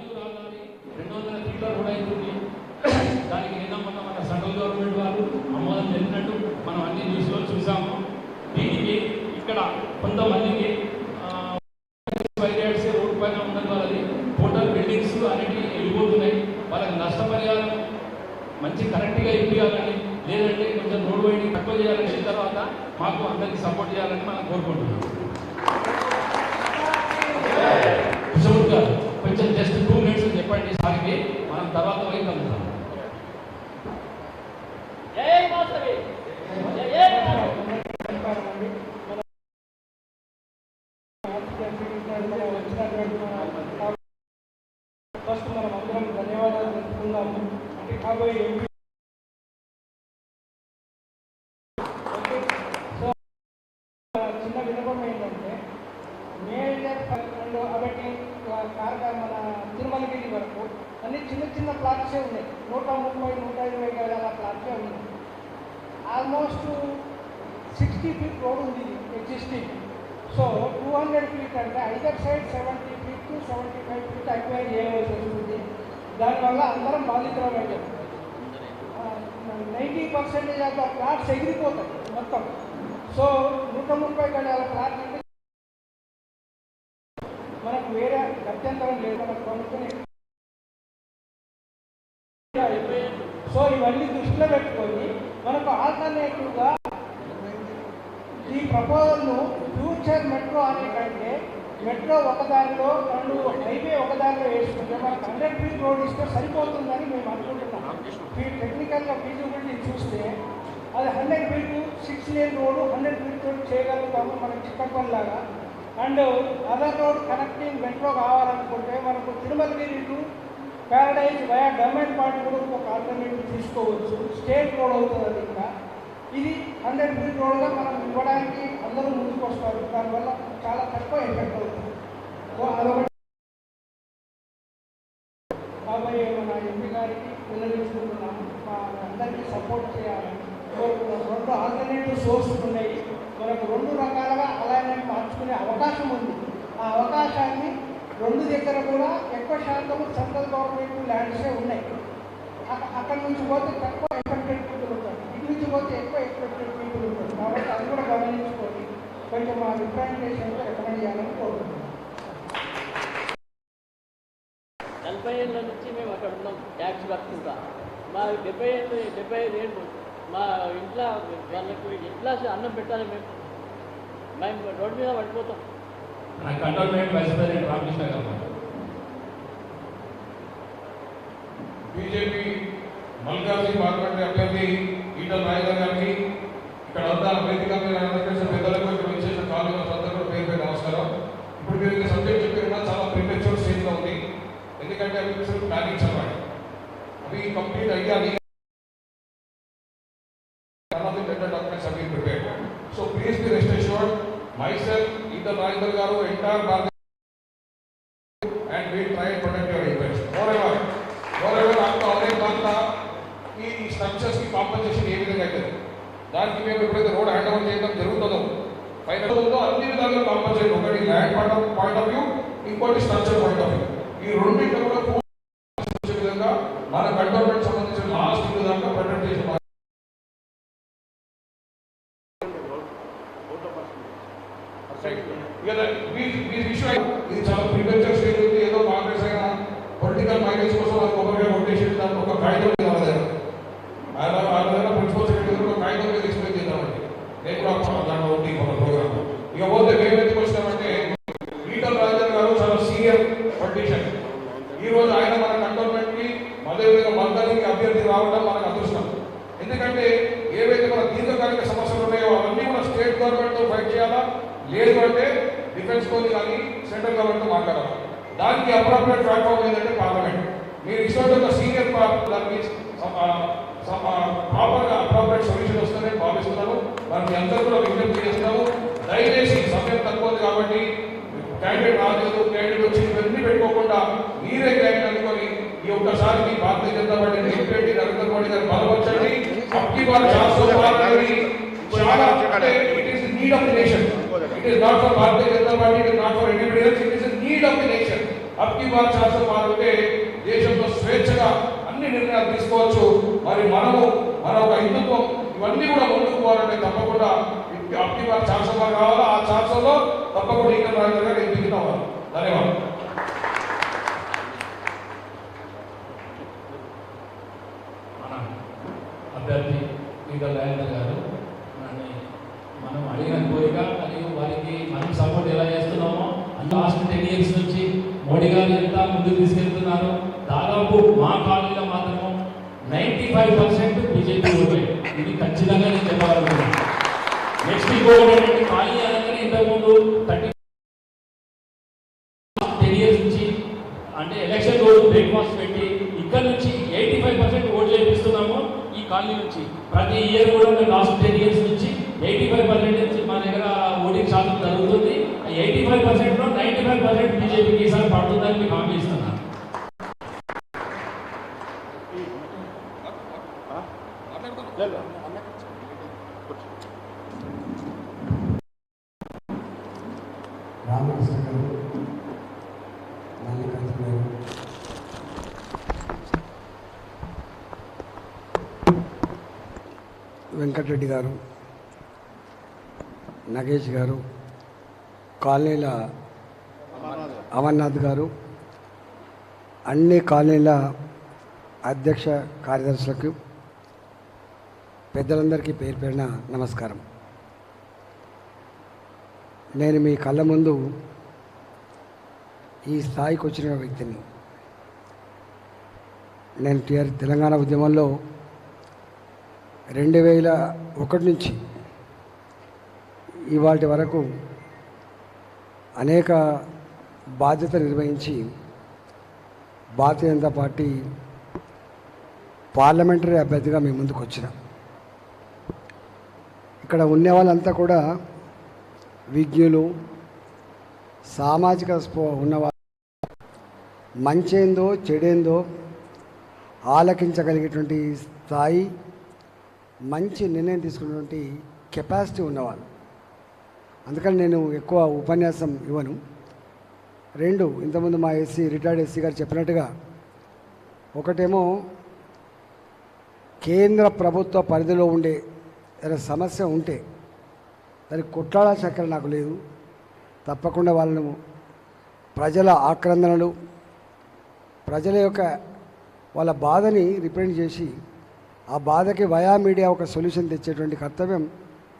రాజీవ్ రహదారి రెండు వందల ఫీట్ల రోడ్ అవుతుంది దానికి నిన్న మొన్న మన సెంట్రల్ గవర్నమెంట్ వాళ్ళు ఆమోదం తెలిపినట్టు మనం అన్ని న్యూస్లో చూసాము. దీనికి ఇక్కడ కొంతమందికి వైరాడ్స్ రోడ్ పైన ఉండడం వల్ల హోటల్ బిల్డింగ్స్ అనేవి వెళ్ళిపోతున్నాయి. వాళ్ళకి నష్టపరిహారం మంచి కరెక్ట్గా ఇవ్వాలని లేదంటే కొంచెం రోడ్ వైడింగ్ తక్కువ చేయాలని తర్వాత మాకు అందరికీ సపోర్ట్ చేయాలని మనం కోరుకుంటున్నాం. మనం తర్వాత వైపు కలుగుతాం జై వాసవి జై వాసవి ఫస్ట్ మనం అందరం ధన్యవాదాలు తెలుపుకుందాము అంటే కాబోయే ఎంపీ ఓకే సో చిన్న విన్నపం ఏంటంటే మేజర్ అండ్ అవటి కార్గా మన తిరుమలగిరి వరకు అన్ని చిన్న చిన్న ప్లాట్సే ఉన్నాయి నూట ముప్పై నూట ఇరవై గజాల ప్లాట్సే ఉన్నాయి ఆల్మోస్ట్ సిక్స్టీ ఫీట్ రోడ్ ఉంది existing so two hundred feet అంటే either side seventy feet to seventy five feet acquire చేయవలసి వస్తుంది. దానివల్ల అందరం బాధితులం అవుతాం. Ninety percentage of the plots ఎగిరిపోతాయి మొత్తం. సో నూట ముప్పై గజాల ప్లాట్ అంటే మనకు వేరే గత్యంతరం లేదు. మనకు కొనుక్కునే సో ఇవన్నీ దృష్టిలో పెట్టుకొని మనకు ఆల్టర్నేటివ్గా ఈ ప్రపోజల్ను ఫ్యూచర్ మెట్రో అనే కంటే మెట్రో ఒకదానిలో రెండు హైవే ఒకదానిలో వేసుకుంటే మనకు హండ్రెడ్ ఫీట్ రోడ్ ఇస్తే సరిపోతుందని మేము అనుకుంటున్నాం. ఈ టెక్నికల్గా ఫీజిబిలిటీ చూస్తే అది hundred feet six lane road hundred feet road చేయగలుగుతాము మనకి చిక్కపల్లిలాగా. And other road connecting metro కావాలనుకుంటే మనకు Tirumalagiri to paradise via government part కూడా ఒక ఆల్టర్నేటివ్ తీసుకోవచ్చు. స్టేట్ రోడ్ అవుతుంది అది ఇంకా. ఇది హండ్రెడ్ ఫీట్ రోడ్గా మనం ఇవ్వడానికి అందరూ ముందుకు వస్తారు. దానివల్ల చాలా తక్కువ ఎఫెక్ట్ అవుతుంది. అదొకటి. కాబోయే మన ఎంపీ గారికి విన్నవించుకుంటున్నాము మా అందరికీ సపోర్ట్ చేయాలని కోరుతున్నాం రెండు ఆల్టర్నేటివ్ సోర్సెస్ ఉన్నాయి. మనకు రెండు రకాలుగా అలానే మార్చుకునే అవకాశం ఉంది. ఆ అవకాశాన్ని రెండు దగ్గర కూడా ఎక్కువ శాతం సెంట్రల్ గవర్నమెంట్ ల్యాండ్సే ఉన్నాయి. అక్కడ అక్కడి నుంచి పోతే తక్కువ ఎఫెక్టెడ్ పీపుల్ ఉంటారు ఇటు నుంచి పోతే ఎక్కువ ఎఫెక్టెడ్ పీపుల్ ఉంటారు కాబట్టి అది కూడా గమనించుకొని కొంచెం మా రిప్రజెంటేషన్ రికమెండ్ చేయాలని కోరుకుంటున్నాం నలభై ఏళ్ళ నుంచి మేము అక్కడ ఉన్నాం ట్యాక్స్ కట్టుకుంటా మా డెబ్బై ఏళ్ళు డెబ్బై ఐదు ఏళ్ళు మా ఇంట్లో వాళ్ళకు ఎట్లా అన్నం పెట్టాలి మేము. మేము రోడ్డు మీద పడిపోతాం. మన కంటోన్మెంట్ వైస్ ప్రెసిడెంట్ రామకృష్ణ గారు బీజేపీ మల్కాజ్గిరి పార్లమెంట్ అభ్యర్థి ఈటల రాజేందర్ గారికి ఇక్కడ అంతా వేదిక మీద అలంకరించిన పెద్దలకు ఇక్కడ విశేష కాలంలో అందరూ పేరు పేరు నమస్కారం ఇప్పుడు మీరు ఈ సబ్జెక్ట్ చెప్పిన చాలా ప్రిపేచర్ స్టేజ్లో ఉంది. ఎందుకంటే అవి ఇప్పుడు ప్లానింగ్ చదవాలి. అవి complete అయ్యాలి so please be rest assured have been prepared. So please be rest assured, myself, స్ట్రక్చర్స్కి కాంపెన్సేషన్ ఏ విధంగా అయితే దానికి మేము ఎప్పుడైతే రోడ్ హ్యాండ్ ఓవర్ చేయడం జరుగుతుందో పైన అన్ని విధాలుగా కాంపన్సేట్ ఒకటి land point of point of view ఇంకోటి స్ట్రక్చర్ పాయింట్ ఆఫ్ వ్యూ ఈ రెండింటిలో కూడా విధంగా మన కంటోన్మెంట్ సంబంధించిన లాస్ట్ విధంగా ప్రొటెక్ట్ చేసిన ఇది చాలా ప్రివెన్షన్ స్టేజ్ ఏదో కాంగ్రెస్ అయినా పొలిటికల్ మైనేజ్ కోసం ఒక కొబ్బరిగా ఒక కాగితం దాంట్లో ప్రోగ్రామ్. ఇక పోతే మేము ఎందుకు వచ్చినామంటే ఈటల రాజేంద్ర గారు చాలా సీనియర్ పొలిటీషియన్ ఈ రోజు ఆయన మన కంటోన్మెంట్కి అదేవిధంగా మంత్రికి అభ్యర్థి రావడం మనకు అదృష్టం. ఎందుకంటే ఏవైతే మన దీర్ఘకాలిక సమస్యలు ఉన్నాయో అవన్నీ మన స్టేట్ గవర్నమెంట్తో ఫైట్ చేయాలా? లేదు అంటే డిఫెన్స్ తోని కానీ సెంట్రల్ గవర్నమెంట్తో మాట్లాడాలి? దానికి అప్రాప్రియేట్ ప్లాట్ఫామ్ ఏంటంటే పార్లమెంట్. మీరు ఇటువంటి ఒక సీనియర్ దానికి ప్రాపర్గా అప్రాప్రియేట్ సొల్యూషన్ వస్తుందని భావిస్తున్నాను. మరి మీ అందరూ కూడా విజ్ఞప్తి చేస్తున్నాము దయచేసి సమయం తక్కువ ఉంది కాబట్టి క్యాండిడేట్ రాలేదు క్యాండిడేట్ వచ్చి ఇవన్నీ పెట్టుకోకుండా మీరే క్యాండిడేట్ అనుకొని ఈ ఒక్కసారి మీ భారతీయ జనతా పార్టీ నిలిపేటి నరేంద్ర మోడీ గారు బలపరచండి. అప్పటి వారు చాలా అంటే it is need of the nation it is not for Bharatiya Janata party it is not for anybody else it is need of the nation అప్పటి వారు శాసన పాల్గొంటే దేశంలో స్వేచ్ఛగా అన్ని నిర్ణయాలు తీసుకోవచ్చు. మరి మనము మన ఒక హిందుత్వం ఇవన్నీ కూడా ముందుకు పోవాలంటే తప్పకుండా అప్కి బార్ శాసన కావాలా? ఆ శాసనలో తప్పకుండా ఇంకా రాజు గారు ఎంపిక ధన్యవాదాలు మన అభ్యర్థి ఈగల్ రాజేందర్ గారు మనల్ని మనం అడిగిన కోరిక మరియు వారికి మనం సపోర్ట్ ఎలా చేస్తున్నామో లాస్ట్ టెన్ ఇయర్స్ నుంచి మోడీ గారు ఎంత ముందుకు తీసుకెళ్తున్నారు దాదాపు మా కాలనీలో మాత్రము నైంటీ ఫైవ్ పర్సెంట్ బీజేపీ ఓటే ఇది ఖచ్చితంగా నేను చెప్పాలనుకున్నాను నెక్స్ట్ ఇంకొకటి కాలనీ అనగానే ఇంతకుముందు థర్టీ టెన్ ఇయర్స్ నుంచి అంటే ఎలక్షన్ పెట్టి ఇక్కడ నుంచి ఎయిటీ ఫైవ్ పర్సెంట్ ఓట్లు చేపిస్తున్నాము. ఈ కాలనీ నుంచి ప్రతి ఇయర్ కూడా మేము లాస్ట్ టెన్ ఇయర్స్ నుంచి ఎయిటీ ఫైవ్ పర్సెంట్ నుంచి మా దగ్గర ఓటింగ్ శాతం జరుగుతుంది. ఎయిటీ ఫైవ్ పర్సెంట్లో నైంటీ ఫైవ్ పర్సెంట్ బీజేపీకి ఈసారి పడుతుందని మీకు హామీ ఇస్తున్నాను వెంకటరెడ్డి గారు నగేష్ గారు కాలనీల అమర్నాథ్ గారు అన్ని కాలనీల అధ్యక్ష కార్యదర్శులకు పెద్దలందరికీ పేరు పేరిన నమస్కారం. నేను మీ కళ్ళ ముందు ఈ స్థాయికి వచ్చిన వ్యక్తిని. నేను టీఆర్ తెలంగాణ ఉద్యమంలో రెండు వేల ఒకటి నుంచి ఇవాటి వరకు అనేక బాధ్యత నిర్వహించి భారతీయ జనతా పార్టీ పార్లమెంటరీ అభ్యర్థిగా మేము ముందుకు వచ్చిన. ఇక్కడ ఉన్న వాళ్ళంతా కూడా విజ్ఞులు సామాజిక ఉన్నవాళ్ళు ఉన్నవారు మంచేందో చెడేందో ఆలకించగలిగేటువంటి స్థాయి మంచి నిర్ణయం తీసుకున్నటువంటి కెపాసిటీ ఉన్నవాళ్ళు. అందుకని నేను ఎక్కువ ఉపన్యాసం ఇవ్వను. రెండు ఇంతకుముందు మా ఎస్సీ రిటైర్డ్ ఎస్సీ గారు చెప్పినట్టుగా ఒకటేమో కేంద్ర ప్రభుత్వ పరిధిలో ఉండే ఏదైనా సమస్య ఉంటే దానికి కొట్లాడా చక్కెర నాకు లేదు. తప్పకుండా వాళ్ళను ప్రజల ఆక్రందనలు ప్రజల యొక్క వాళ్ళ బాధని రిప్రజెంట్ చేసి ఆ బాధకి వయా మీడియా ఒక సొల్యూషన్ తెచ్చేటువంటి కర్తవ్యం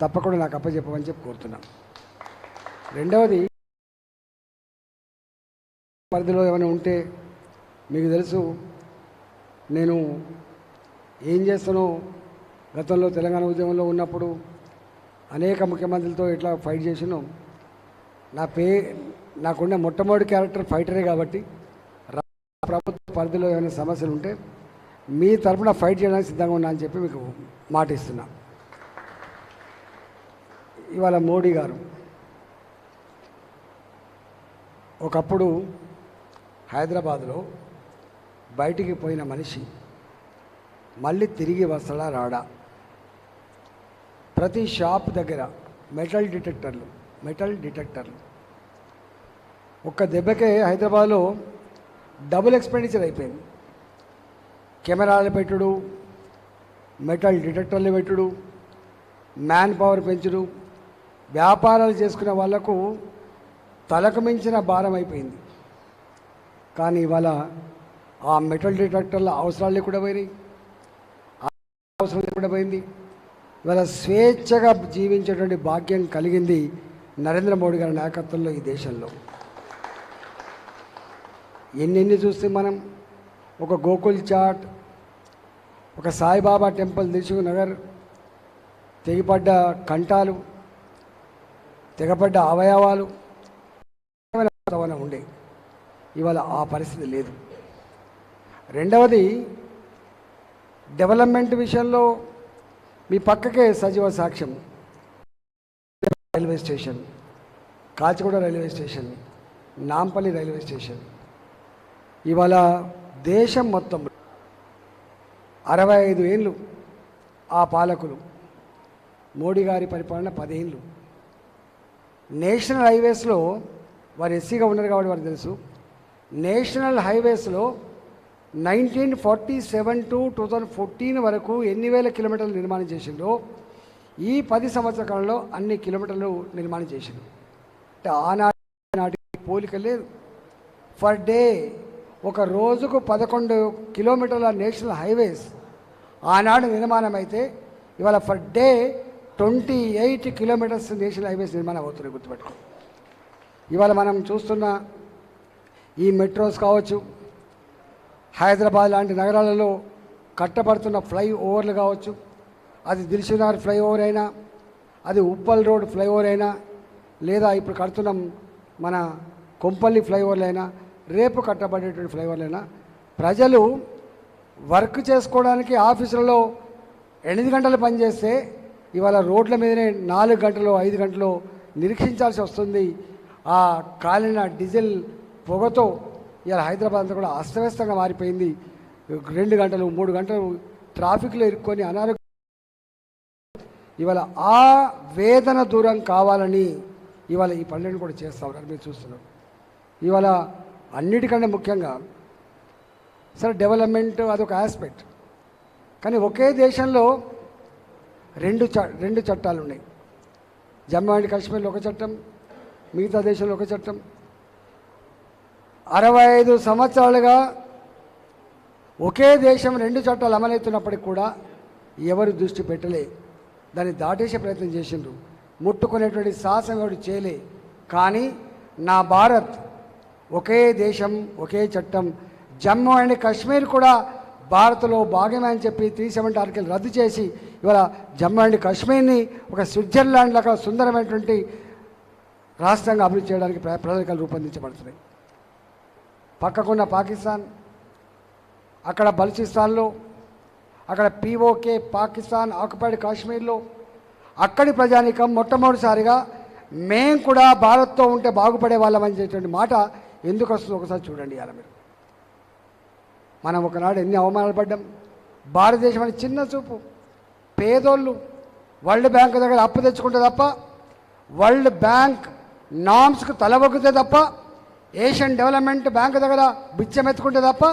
తప్పకుండా నాకు అప్పచెప్పమని చెప్పి కోరుతున్నాను రెండవది పరిధిలో ఏమైనా ఉంటే మీకు తెలుసు నేను ఏం చేస్తానో గతంలో తెలంగాణ ఉద్యమంలో ఉన్నప్పుడు అనేక ముఖ్యమంత్రులతో ఇట్లా ఫైట్ చేసినో నా పే నాకున్న మొట్టమొదటి క్యారెక్టర్ ఫైటరే కాబట్టి రా- ప్రభుత్వ పరిధిలో ఏమైనా సమస్యలు ఉంటే మీ తరపున ఫైట్ చేయడానికి సిద్ధంగా ఉన్నా అని చెప్పి మీకు మాట ఇస్తున్నా ఇవాళ మోడీ గారు ఒకప్పుడు హైదరాబాద్లో బయటికి పోయిన మనిషి మళ్ళీ తిరిగి వస్తాడా రాడా? ప్రతి షాప్ దగ్గర మెటల్ డిటెక్టర్లు మెటల్ డిటెక్టర్లు. ఒక్క దెబ్బకే హైదరాబాద్లో డబుల్ ఎక్స్పెండిచర్ అయిపోయింది. కెమెరాలు పెట్టుడు మెటల్ డిటెక్టర్లు పెట్టుడు మ్యాన్ పవర్ పెంచుడు వ్యాపారాలు చేసుకునే వాళ్ళకు తలకు మించిన భారం అయిపోయింది. కానీ ఇవాళ ఆ మెటల్ డిటెక్టర్ల అవసరాలు కూడా పోయినాయి. అవసరం కూడా పోయింది. ఇవాళ స్వేచ్ఛగా జీవించేటువంటి భాగ్యం కలిగింది నరేంద్ర మోడీ గారి నాయకత్వంలో ఈ దేశంలో. ఎన్నెన్ని చూస్తే మనం ఒక గోకుల్ చాట్ ఒక సాయిబాబా టెంపుల్ దిల్సుఖ్ నగర్ తెగిపడ్డ కంఠాలు తెగపడ్డ అవయవాలు వాతావరణం ఉండే. ఇవాళ ఆ పరిస్థితి లేదు. రెండవది డెవలప్మెంట్ విషయంలో మీ పక్కకే సజీవ సాక్ష్యం. Railway station Kacheguda railway station Nampally railway station. ఇవాళ దేశం మొత్తం. అరవై ఐదు ఏళ్ళు ఆ పాలకులు. మోడీ గారి పరిపాలన పదేళ్ళు. నేషనల్ హైవేస్లో వారు ఎస్సీగా ఉన్నారు కాబట్టి వారికి తెలుసు. National హైవేస్లో nineteen forty seven to two thousand fourteen వరకు ఎన్ని వేల కిలోమీటర్లు నిర్మాణం చేసిందో ఈ పది సంవత్సర కాలంలో అన్ని కిలోమీటర్లు నిర్మాణం చేసింది అంటే ఆనాటి నాటి పోలిక లేదు. ఫర్ డే ఒక రోజుకు పదకొండు కిలోమీటర్ల నేషనల్ హైవేస్ ఆనాడు నిర్మాణం అయితే ఇవాళ per day twenty eight kilometres national highways నిర్మాణం అవుతున్నాయి గుర్తుపెట్టుకో. ఇవాళ మనం చూస్తున్న ఈ మెట్రోస్ కావచ్చు హైదరాబాద్ లాంటి నగరాలలో కట్టబడుతున్న ఫ్లై ఓవర్లు కావచ్చు అది దిల్సుఖ్నగర్ ఫ్లైఓవర్ అయినా అది ఉప్పల్ రోడ్ ఫ్లైఓవర్ అయినా లేదా ఇప్పుడు కడుతున్నాం మన కొంపల్లి ఫ్లైఓవర్లు అయినా రేపు కట్టబడేటువంటి ఫ్లైఓవర్లైనా ప్రజలు వర్క్ చేసుకోవడానికి ఆఫీసులలో ఎనిమిది గంటలు పనిచేస్తే ఇవాళ రోడ్ల మీదనే నాలుగు గంటలు ఐదు గంటలు నిరీక్షించాల్సి వస్తుంది. ఆ కాలిన డీజిల్ పొగతో ఇవాళ హైదరాబాద్ అంతా కూడా అస్తవ్యస్తంగా మారిపోయింది. రెండు గంటలు మూడు గంటలు ట్రాఫిక్లో ఇరుక్కొని అనారోగ్య ఇవాళ ఆ వేదన దూరం కావాలని ఇవాళ ఈ పనులను కూడా చేస్తా ఉన్నారు. మీరు చూస్తున్నారు. ఇవాళ అన్నిటికంటే ముఖ్యంగా సరే డెవలప్మెంట్ అదొక ఆస్పెక్ట్ కానీ ఒకే దేశంలో రెండు చ రెండు చట్టాలు ఉన్నాయి జమ్మూ అండ్ కాశ్మీర్లో ఒక చట్టం మిగతా దేశంలో ఒక చట్టం. అరవై ఐదు సంవత్సరాలుగా ఒకే దేశం రెండు చట్టాలు అమలవుతున్నప్పటికి కూడా ఎవరు దృష్టి పెట్టలే. దాన్ని దాటేసే ప్రయత్నం చేసిండ్రు. ముట్టుకునేటువంటి సాహసం ఎవరు చేయలే. కానీ నా భారత్ ఒకే దేశం ఒకే చట్టం. జమ్మూ అండ్ కాశ్మీర్ కూడా భారత్లో భాగమే అని చెప్పి త్రీ సెవెంటీ ఆర్టికల్ రద్దు చేసి ఇవాళ జమ్మూ అండ్ కాశ్మీర్ని ఒక స్విట్జర్లాండ్ లాగా సుందరమైనటువంటి రాష్ట్రంగా అభివృద్ధి చేయడానికి ప్ర- ప్రణాళికలు రూపొందించబడుతున్నాయి. పక్కకున్న పాకిస్తాన్ అక్కడ బలూచిస్తాన్లో అక్కడ పీఓకే పాకిస్తాన్ ఆక్యుపైడ్ కాశ్మీర్లో అక్కడి ప్రజానికం మొట్టమొదటిసారిగా మేం కూడా భారత్తో ఉంటే బాగుపడే వాళ్ళం అనేటువంటి మాట ఎందుకు వస్తుంది ఒకసారి చూడండి ఇవాళ మీరు. మనం ఒకనాడు ఎన్ని అవమానాలు పడ్డాం. భారతదేశం అని చిన్న చూపు. పేదోళ్ళు వరల్డ్ బ్యాంక్ దగ్గర అప్పు తెచ్చుకుంటే తప్ప వరల్డ్ బ్యాంక్ నామ్స్కు తలవొగ్గితే తప్ప ఏషియన్ డెవలప్మెంట్ బ్యాంక్ దగ్గర బిచ్చమెత్తుకుంటే తప్ప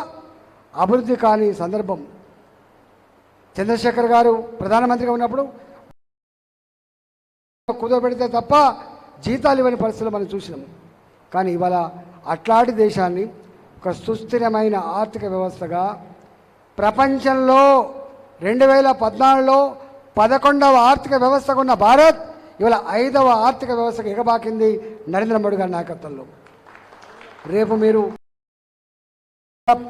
అభివృద్ధి కాని సందర్భం. చంద్రశేఖర్ గారు ప్రధానమంత్రిగా ఉన్నప్పుడు కుదవబెడితే తప్ప జీతాలు ఇవ్వని పరిస్థితులు మనం చూసినాం. కానీ ఇవాళ అట్లాంటి దేశాన్ని ఒక సుస్థిరమైన ఆర్థిక వ్యవస్థగా ప్రపంచంలో రెండు వేల పద్నాలుగులో పదకొండవ ఆర్థిక వ్యవస్థగా ఉన్న భారత్ ఇవాళ ఐదవ ఆర్థిక వ్యవస్థకు ఎగబాకింది నరేంద్ర మోడీ గారి నాయకత్వంలో. రేపు మీరు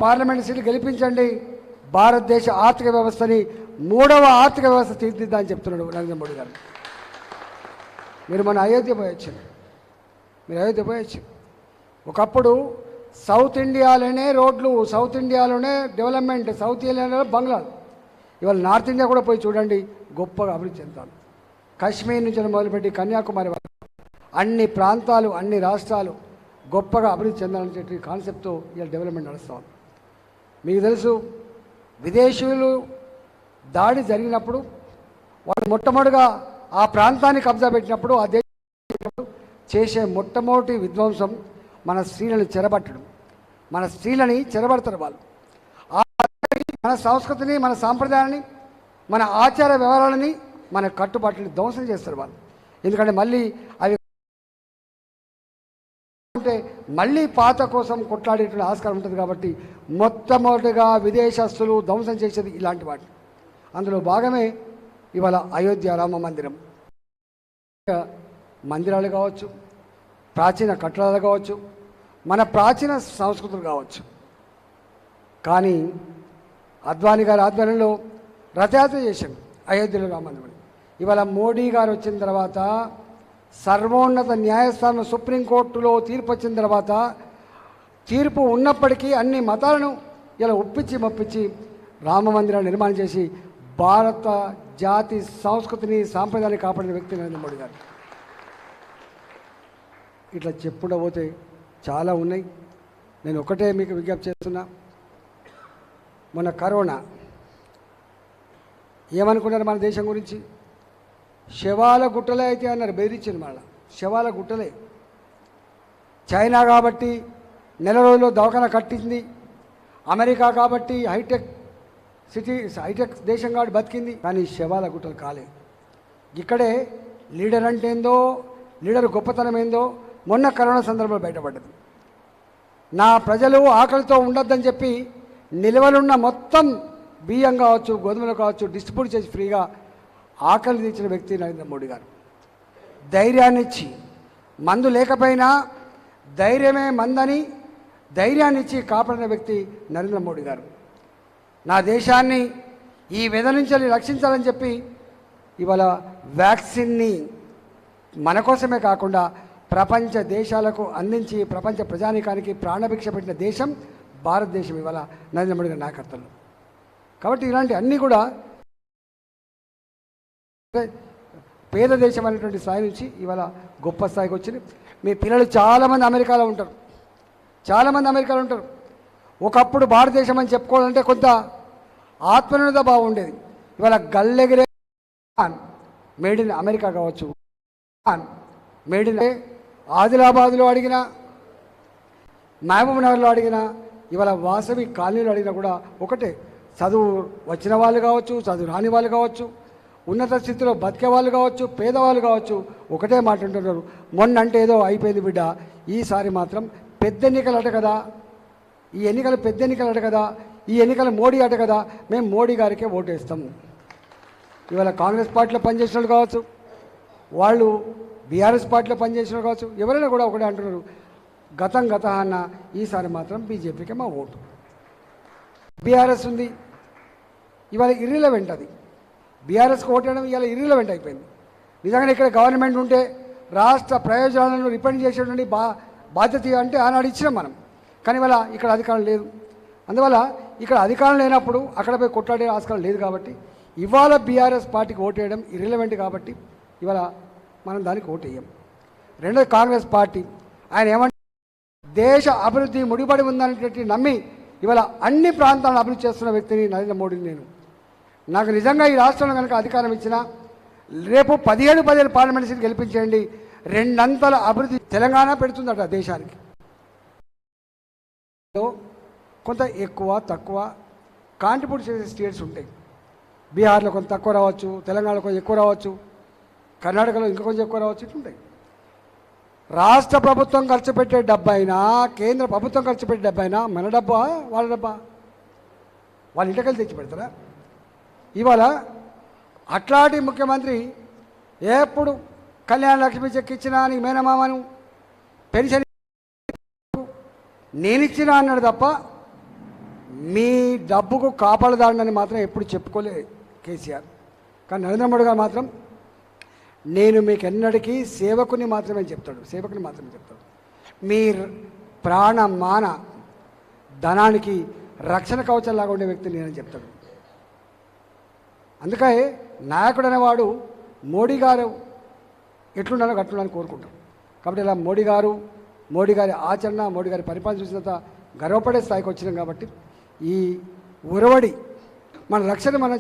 పార్లమెంట్ సీట్లు గెలిపించండి. భారతదేశ ఆర్థిక వ్యవస్థని మూడవ ఆర్థిక వ్యవస్థ తీర్చిద్దా అని చెప్తున్నాడు నరేంద్ర మోడీ గారు. మీరు మన అయోధ్య పోయొచ్చు. మీరు అయోధ్య పోయొచ్చు. ఒకప్పుడు సౌత్ ఇండియాలోనే రోడ్లు సౌత్ ఇండియాలోనే డెవలప్మెంట్ సౌత్ ఇండియాలో బంగ్లాలు ఇవాళ నార్త్ ఇండియా కూడా పోయి చూడండి గొప్పగా అభివృద్ధి చెందాను కాశ్మీర్ నుంచి మొదలుపెట్టి కన్యాకుమారి వరకు. అన్ని ప్రాంతాలు అన్ని రాష్ట్రాలు గొప్పగా అభివృద్ధి చెందాలని చెప్పి కాన్సెప్ట్తో ఇలా డెవలప్మెంట్ నడుస్తాం మీకు తెలుసు విదేశీయులు దాడి జరిగినప్పుడు వాళ్ళు మొట్టమొదటిగా ఆ ప్రాంతాన్ని కబ్జా పెట్టినప్పుడు ఆ దేశం చేసే మొట్టమొదటి విధ్వంసం మన స్త్రీలను చెరబట్టడం. మన స్త్రీలని చెరబడతారు వాళ్ళు. మన సంస్కృతిని మన సాంప్రదాయాన్ని మన ఆచార వ్యవహారాలని మన కట్టుబాట్లని ధ్వంసం చేస్తారు వాళ్ళు. ఎందుకంటే మళ్ళీ అవి అంటే మళ్ళీ పాత కోసం కొట్లాడేటువంటి ఆస్కారం ఉంటుంది కాబట్టి మొట్టమొదటిగా విదేశస్తులు ధ్వంసం చేసేది ఇలాంటి వాటి అందులో భాగమే ఇవాళ అయోధ్య రామ మందిరం. మందిరాలు కావచ్చు ప్రాచీన కట్టడాలు కావచ్చు మన ప్రాచీన సంస్కృతులు కావచ్చు. కానీ అద్వాని గారి ఆధ్వర్యంలో రథయాత్ర చేశాం అయోధ్యలో రామందిరం ఇవాళ మోడీ గారు వచ్చిన తర్వాత సర్వోన్నత న్యాయస్థానం సుప్రీంకోర్టులో తీర్పు వచ్చిన తర్వాత తీర్పు ఉన్నప్పటికీ అన్ని మతాలను ఇలా ఒప్పించి మప్పించి రామ మందిరాన్ని నిర్మాణం చేసి భారత జాతి సంస్కృతిని సాంప్రదాయాన్ని కాపాడిన వ్యక్తి నరేంద్ర మోడీ గారు. ఇట్లా చెప్పుకుంటూ పోతే చాలా ఉన్నాయి. నేను ఒకటే మీకు విజ్ఞప్తి చేస్తున్నా. మొన్న కరోనా. ఏమనుకున్నారు మన దేశం గురించి? శవాల గుట్టలే అయితే అన్నారు బెదిరించింది మళ్ళా. శవాల గుట్టలే. చైనా కాబట్టి నెల రోజుల్లో దవాఖాన కట్టింది. అమెరికా కాబట్టి హైటెక్ సిటీ హైటెక్ దేశం కాబట్టి బతికింది. కానీ శవాల గుట్టలు కాలే. ఇక్కడే లీడర్ అంటే ఏందో లీడర్ గొప్పతనం ఏందో మొన్న కరోనా సందర్భంలో బయటపడ్డది. నా ప్రజలు ఆకలితో ఉండొద్దని చెప్పి నిల్వలున్న మొత్తం బియ్యం కావచ్చు గోధుమలు కావచ్చు డిస్ట్రిబ్యూట్ చేసి ఫ్రీగా ఆకలి తీర్చిన వ్యక్తి నరేంద్ర మోడీ గారు. ధైర్యాన్నిచ్చి మందు లేకపోయినా ధైర్యమే మందని ధైర్యాన్నిచ్చి కాపాడిన వ్యక్తి నరేంద్ర మోడీ గారు. నా దేశాన్ని ఈ విధ నుంచి రక్షించాలని చెప్పి ఇవాళ వ్యాక్సిన్ని మన కోసమే కాకుండా ప్రపంచ దేశాలకు అందించి ప్రపంచ ప్రజానీకానికి ప్రాణభిక్ష పెట్టిన దేశం భారతదేశం ఇవాళ నరేంద్ర మోడీ గారి నాయకర్తలు కాబట్టి ఇలాంటి అన్నీ కూడా పేద దేశం అనేటువంటి స్థాయి నుంచి ఇవాళ గొప్ప స్థాయికి వచ్చింది. మీ పిల్లలు చాలామంది అమెరికాలో ఉంటారు. చాలామంది అమెరికాలో ఉంటారు. ఒకప్పుడు భారతదేశం అని చెప్పుకోవాలంటే కొంత ఆత్మనిర్భర బాగుండేది ఇవాళ గల్లెగిరే మేడ్ ఇన్ అమెరికా కావచ్చు. మేడ్ ఇన్ ఆదిలాబాద్లో అడిగినా మహబూబ్ నగర్లో అడిగినా ఇవాళ వాసవి కాలనీలో అడిగినా కూడా ఒకటే. చదువు వచ్చిన వాళ్ళు కావచ్చు చదువు రాని వాళ్ళు కావచ్చు ఉన్నత స్థితిలో బతికే వాళ్ళు కావచ్చు పేదవాళ్ళు కావచ్చు ఒకటే మాట అంటున్నారు మొన్న అంటే ఏదో అయిపోయింది బిడ్డ. ఈసారి మాత్రం పెద్ద ఎన్నికలు అట కదా. ఈ ఎన్నికలు పెద్ద ఎన్నికలు అట కదా. ఈ ఎన్నికలు మోడీ అట కదా. మేము మోడీ గారికే ఓటేస్తాము ఇవాళ కాంగ్రెస్ పార్టీలో పనిచేసిన వాళ్ళు కావచ్చు వాళ్ళు బీఆర్ఎస్ పార్టీలో పనిచేసిన కావచ్చు ఎవరైనా కూడా ఒకటే అంటున్నారు. గతం గత అన్న ఈసారి మాత్రం బీజేపీకి మా ఓటు. బీఆర్ఎస్ ఉంది ఇవాళ ఇర్రిలవెంట్ అది. బీఆర్ఎస్కి ఓటేయడం ఇవాళ ఇర్రిలవెంట్ అయిపోయింది. నిజంగానే ఇక్కడ గవర్నమెంట్ ఉంటే రాష్ట్ర ప్రయోజనాలను రిపెండ్ చేసేటువంటి బా బాధ్యత అంటే ఆనాడు ఇచ్చినాం మనం. కానీ ఇవాళ ఇక్కడ అధికారం లేదు. అందువల్ల ఇక్కడ అధికారం లేనప్పుడు అక్కడ పోయి కొట్లాడే ఆస్కారం లేదు కాబట్టి ఇవాళ బీఆర్ఎస్ పార్టీకి ఓటేయడం ఇర్రిలవెంట్ కాబట్టి ఇవాళ మనం దానికి ఓటేయం రెండోది కాంగ్రెస్ పార్టీ. ఆయన ఏమంటే దేశ అభివృద్ధి ముడిపడి ఉందనేటువంటి నమ్మి ఇవాళ అన్ని ప్రాంతాలను అభివృద్ధి చేస్తున్న వ్యక్తిని నరేంద్ర మోడీని నేను. నాకు నిజంగా ఈ రాష్ట్రంలో కనుక అధికారం ఇచ్చినా రేపు పదిహేడు పదిహేడు పార్లమెంట్ సీట్లు గెలిపించేయండి. రెండంతల అభివృద్ధి తెలంగాణ పెడుతుందట దేశానికి. కొంత ఎక్కువ తక్కువ కాంట్రిబ్యూట్ చేసే స్టేట్స్ ఉంటాయి. బీహార్లో కొంత తక్కువ రావచ్చు తెలంగాణలో కొంచెం ఎక్కువ రావచ్చు. కర్ణాటకలో ఇంకా కొంచెం ఎక్కువ రావచ్చుంటాయి రాష్ట్ర ప్రభుత్వం ఖర్చు పెట్టే డబ్బు అయినా కేంద్ర ప్రభుత్వం ఖర్చు పెట్టే డబ్బు అయినా మన డబ్బా వాళ్ళ డబ్బా. వాళ్ళ ఇంటికెళ్ళి తెచ్చి పెడతారా ఇవాళ అట్లాంటి ముఖ్యమంత్రి ఎప్పుడు కళ్యాణ లక్ష్మి చెక్ ఇచ్చినా నీ మేనమామను పెన్షన్ నేనిచ్చినా అన్నాడు తప్ప మీ డబ్బుకు కాపాడదాడని మాత్రం ఎప్పుడు చెప్పుకోలే కేసీఆర్. కానీ నరేంద్ర మోడీ గారు మాత్రం నేను మీకు ఎన్నటికీ సేవకుని మాత్రమే చెప్తాడు. సేవకుని మాత్రమే చెప్తాడు. మీ ప్రాణ మాన ధనానికి రక్షణ కవచంలాగా ఉండే వ్యక్తి నేనని చెప్తాడు. అందుకే నాయకుడు అనేవాడు మోడీ గారు ఎట్లుండాలో అట్లుండాలని కోరుకుంటాం. కాబట్టి ఇలా మోడీ గారు మోడీ గారి ఆచరణ మోడీ గారి పరిపాలన చూసినంత గర్వపడే స్థాయికి వచ్చినాం కాబట్టి ఈ ఉరవడి మన రక్షణ మనం